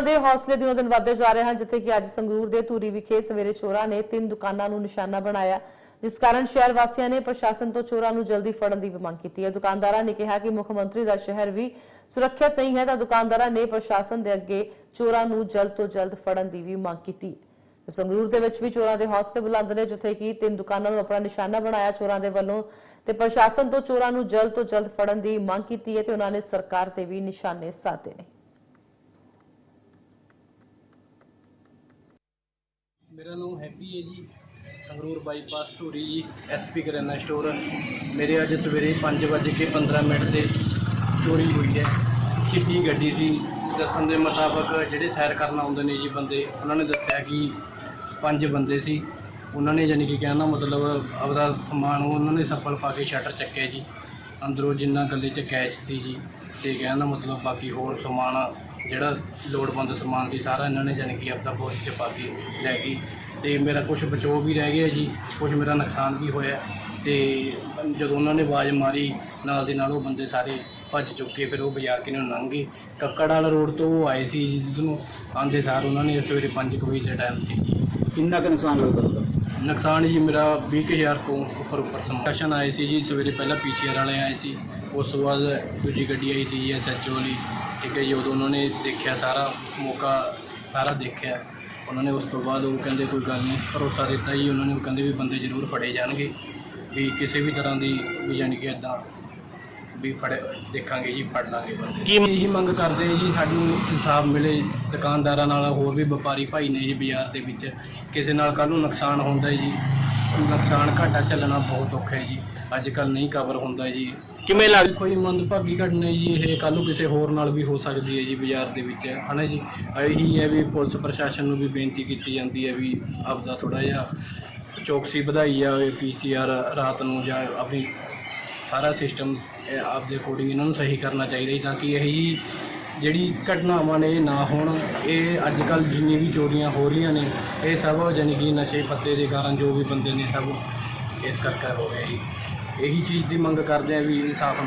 ਚੋਰਾਂ ਦੇ ਹੌਸਲੇ ਦਿਨੋ ਦਿਨ ਵਧਦੇ ਜਾ ਰਹੇ ਹਨ, ਜਿੱਥੇ ਕਿ ਅੱਜ ਸੰਗਰੂਰ ਦੇ ਧੂਰੀ ਵਿਖੇ ਸਵੇਰੇ ਚੋਰਾਂ ਨੇ ਤਿੰਨ ਦੁਕਾਨਾਂ ਨੂੰ ਨਿਸ਼ਾਨਾ ਬਣਾਇਆ, ਜਿਸ ਕਾਰਨ ਸ਼ਹਿਰ ਵਾਸੀਆਂ ਨੇ ਪ੍ਰਸ਼ਾਸਨ ਤੋਂ ਚੋਰਾਂ ਨੂੰ ਜਲਦੀ ਫੜਨ ਦੀ ਮੰਗ ਕੀਤੀ ਹੈ। ਦੁਕਾਨਦਾਰਾਂ ਨੇ ਕਿਹਾ ਕਿ ਮੁੱਖ ਮੰਤਰੀ ਦਾ ਸ਼ਹਿਰ ਵੀ ਸੁਰੱਖਿਅਤ ਨਹੀਂ ਹੈ, ਤਾਂ ਦੁਕਾਨਦਾਰਾਂ ਨੇ ਪ੍ਰਸ਼ਾਸਨ ਦੇ ਅੱਗੇ ਚੋਰਾਂ ਨੂੰ ਜਲਦ ਤੋਂ ਜਲਦ ਫੜਨ ਦੀ ਵੀ ਮੰਗ ਕੀਤੀ। ਸੰਗਰੂਰ ਦੇ ਵਿੱਚ ਵੀ ਚੋਰਾਂ ਦੇ ਹੌਸਲੇ ਬੁਲੰਦ ਨੇ, ਜਿੱਥੇ ਕਿ ਤਿੰਨ ਦੁਕਾਨਾਂ ਨੂੰ ਆਪਣਾ ਨਿਸ਼ਾਨਾ ਬਣਾਇਆ ਚੋਰਾਂ ਦੇ ਵੱਲੋਂ, ਤੇ ਪ੍ਰਸ਼ਾਸਨ ਤੋਂ ਚੋਰਾਂ ਨੂੰ ਜਲਦ ਤੋਂ ਜਲਦ ਫੜਨ ਦੀ ਮੰਗ ਕੀਤੀ ਹੈ ਤੇ ਉਹਨਾਂ ਨੇ ਸਰਕਾਰ ਤੇ ਵੀ ਨਿਸ਼ਾਨੇ ਸਾਧੇ ਨੇ। ਮੇਰਾ ਨਾਮ ਹੈਪੀ ਹੈ ਜੀ, ਸੰਗਰੂਰ ਬਾਈਪਾਸ ਧੂਰੀ ਜੀ ਐਸਪੀ ਕਰਿਆਨਾ ਸਟੋਰ। ਮੇਰੇ ਅੱਜ ਸਵੇਰੇ 5:15 ਮਿੰਟ ਤੇ ਚੋਰੀ ਹੋਈ ਹੈ। ਚਿੱਟੀ ਗੱਡੀ ਸੀ, ਦੱਸਣ ਦੇ ਮੁਤਾਬਕ ਜਿਹੜੇ ਸੈਰ ਕਰਨ ਆਉਂਦੇ ਨੇ ਜੀ ਬੰਦੇ, ਉਹਨਾਂ ਨੇ ਦੱਸਿਆ ਕਿ ਪੰਜ ਬੰਦੇ ਸੀ। ਉਹਨਾਂ ਨੇ ਯਾਨੀ ਕਿ ਕਹਿਣਾ ਮਤਲਬ ਆਪਦਾ ਸਮਾਨ ਉਹਨਾਂ ਨੇ ਸਫਲ ਪਾ ਕੇ ਸ਼ਟਰ ਚੱਕਿਆ ਜੀ। ਅੰਦਰੋਂ ਜਿੰਨਾ ਗੱਲੇ 'ਚ ਕੈਸ਼ ਸੀ ਜੀ, ਤੇ ਕਹਿਣ ਦਾ ਮਤਲਬ ਬਾਕੀ ਹੋਰ ਸਮਾਨ ਜਿਹੜਾ ਲੋੜਵੰਦ ਸਮਾਨ ਸੀ ਸਾਰਾ ਇਹਨਾਂ ਨੇ ਯਾਨੀ ਕਿ ਆਪਦਾ ਬੋਰੀ 'ਚ ਪਾ ਕੇ ਲੈ ਗਈ। ਤੇ ਮੇਰਾ ਕੁਝ ਬਚੋ ਵੀ ਰਹਿ ਗਿਆ ਜੀ ਕੁਝ ਮੇਰਾ ਨੁਕਸਾਨ ਵੀ ਹੋਇਆ। ਤੇ ਜਦੋਂ ਉਹਨਾਂ ਨੇ ਆਵਾਜ਼ ਮਾਰੀ ਨਾਲ ਦੇ ਨਾਲ ਉਹ ਬੰਦੇ ਸਾਰੇ ਭੱਜ ਚੁੱਕੇ ਫਿਰ ਉਹ ਬਾਜ਼ਾਰ ਕਿਨੂੰ ਲੰਘ ਗਏ। ਕੱਕੜ ਵਾਲਾ ਰੋਡ ਤੋਂ ਉਹ ਆਏ ਸੀ ਜਿੱਦ ਨੂੰ ਆਂਦੇ ਸਾਰ ਉਹਨਾਂ ਨੇ ਸਵੇਰੇ 5 ਵਜੇ ਦੇ ਟਾਈਮ ਸੀ ਕਿੰਨਾ ਕੁ ਨੁਕਸਾਨ ਲੱਗਦਾ ਹੁੰਦਾ ਨੁਕਸਾਨ ਜੀ ਮੇਰਾ 20000 ਤੋਂ ਉੱਪਰ ਉੱਪਰ ਸਮਾਨ। ਆਏ ਸੀ ਜੀ ਸਵੇਰੇ ਪਹਿਲਾਂ ਪੀਸੀਆਰ ਵਾਲੇ ਆਏ ਸੀ। ਉਸ ਤੋਂ ਬਾਅਦ ਦੂਜੀ ਗੱਡੀ ਆਈ ਸੀ ਐਸਐਚਓ ਵਾਲੀ। ਠੀਕ ਹੈ ਜੀ ਉਦੋਂ ਉਹਨਾਂ ਨੇ ਦੇਖਿਆ ਸਾਰਾ ਮੌਕਾ ਸਾਰਾ ਦੇਖਿਆ। ਉਹਨਾਂ ਨੇ ਉਸ ਤੋਂ ਬਾਅਦ ਉਹ ਕਹਿੰਦੇ ਕੋਈ ਗੱਲ ਨਹੀਂ ਭਰੋਸਾ ਦਿੱਤਾ ਜੀ ਉਹਨਾਂ ਨੇ ਉਹ ਕਹਿੰਦੇ ਵੀ ਬੰਦੇ ਜ਼ਰੂਰ ਫੜੇ ਜਾਣਗੇ। ਵੀ ਕਿਸੇ ਵੀ ਤਰ੍ਹਾਂ ਦੀ ਵੀ ਯਾਨੀ ਕਿ ਇਦਾਂ ਵੀ ਫੜ ਦੇਖਾਂਗੇ ਜੀ ਫੜ ਲਾਂਗੇ ਬੰਦੇ। ਕੀ ਇਹੀ ਮੰਗ ਕਰਦੇ ਜੀ ਸਾਨੂੰ ਇਨਸਾਫ ਮਿਲੇ ਦੁਕਾਨਦਾਰਾਂ ਨਾਲ ਹੋਰ ਵੀ ਵਪਾਰੀ ਭਾਈ ਨੇ ਜੀ ਬਾਜ਼ਾਰ ਦੇ ਵਿੱਚ। ਕਿਸੇ ਨਾਲ ਕੱਲ ਨੂੰ ਨੁਕਸਾਨ ਹੁੰਦਾ ਜੀ ਨੁਕਸਾਨ ਘਾਟਾ ਚੱਲਣਾ ਬਹੁਤ ਔਖਾ ਹੈ ਜੀ। ਅੱਜ ਕੱਲ ਨਹੀਂ ਕਵਰ ਹੁੰਦਾ ਜੀ। ਕਿਵੇਂ ਲੱਗ ਕੋਈ ਮੰਦਭਾਗੀ ਘਟਨਾ ਹੈ ਜੀ ਇਹ ਕੱਲ ਨੂੰ ਕਿਸੇ ਹੋਰ ਨਾਲ ਵੀ ਹੋ ਸਕਦੀ ਹੈ ਜੀ ਬਾਜ਼ਾਰ ਦੇ ਵਿੱਚ। ਹਨਾ ਜੀ ਇਹੀ ਹੈ ਵੀ ਪੁਲਿਸ ਪ੍ਰਸ਼ਾਸਨ ਨੂੰ ਵੀ ਬੇਨਤੀ ਕੀਤੀ ਜਾਂਦੀ ਹੈ ਵੀ ਆਪਦਾ ਥੋੜਾ ਜਿਹਾ ਚੌਕਸੀ ਵਧਾਈ ਜਾਵੇ ਪੀਸੀਆਰ ਰਾਤ ਨੂੰ ਜਾਂ ਆਪਣੀ ਸਾਰਾ ਸਿਸਟਮ ਆਪਦੇ ਅਕੋਰਡਿੰਗ ਇਹਨਾਂ ਨੂੰ ਸਹੀ ਕਰਨਾ ਚਾਹੀਦਾ ਜੀ ਤਾਂ ਕਿ ਇਹੀ ਜਿਹੜੀ ਘਟਨਾਵਾਂ ਨੇ ਇਹ ਨਾ ਹੋਣ। ਇਹ ਅੱਜ ਕੱਲ ਜਿੰਨੀ ਵੀ ਚੋਰੀਆਂ ਹੋ ਰਹੀਆਂ ਨੇ ਇਹ ਸਭ ਕਿ ਨਸ਼ੇ ਪੱਤੇ ਦੇ ਕਾਰਨ ਜੋ ਵੀ ਬੰਦੇ ਨੇ ਸਭ ਇਸ ਕਰਕੇ ਹੋ ਰਿਹਾ ਜੀ। ਇਹੀ ਚੀਜ਼ ਦੀ ਮੰਗ ਕਰਦੇ ਆ ਵੀ ਇਨਸਾਫ